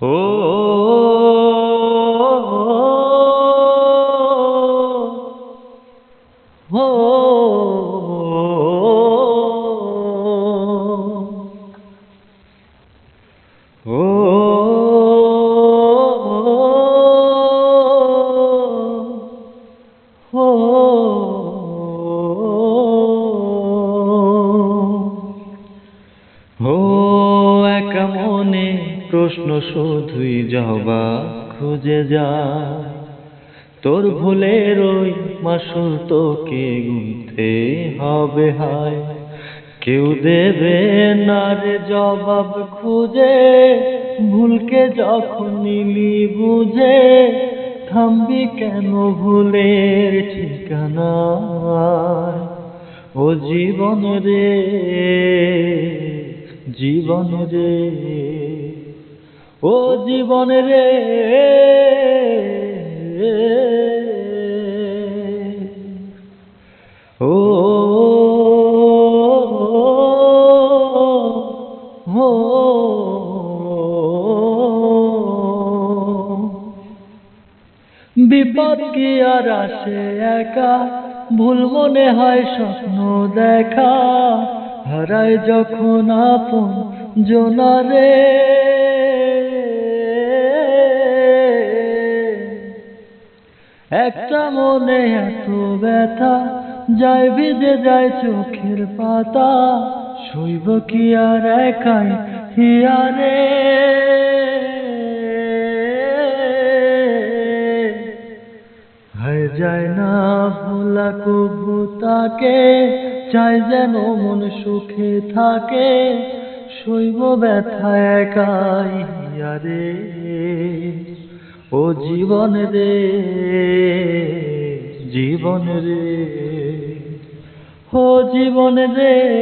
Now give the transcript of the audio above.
ও ও প্রশ্ন শুধুই জবাব খুঁজে যায় তোর ভুলের ওই মাসুল তোকে গুনতে হবে হায়। কেউ দেবে না রে জবাব খুঁজে, ভুলকে যখন নিলি বুঝে, থামবি কেন ভুলের ঠিকানা ও জীবন রে জীবন রে। ও জীবন রে। ও বিপদ কি আর আসে একা? ভুল মনে হয় স্বপ্ন দেখা। হারায় যখন আপন জোনারে। একটা মনে এত ব্যথা যায় ভিজে যায় চোখের পাতা শৈব কি আর একাই হিয়ারে? হয়ে যায় না ভোলা কবু তাকে, চাই যেন মন সুখে থাকে শৈব ব্যথা একাই হিয়ারে। ও জীবন রে। জীবন রে। ও জীবন রে।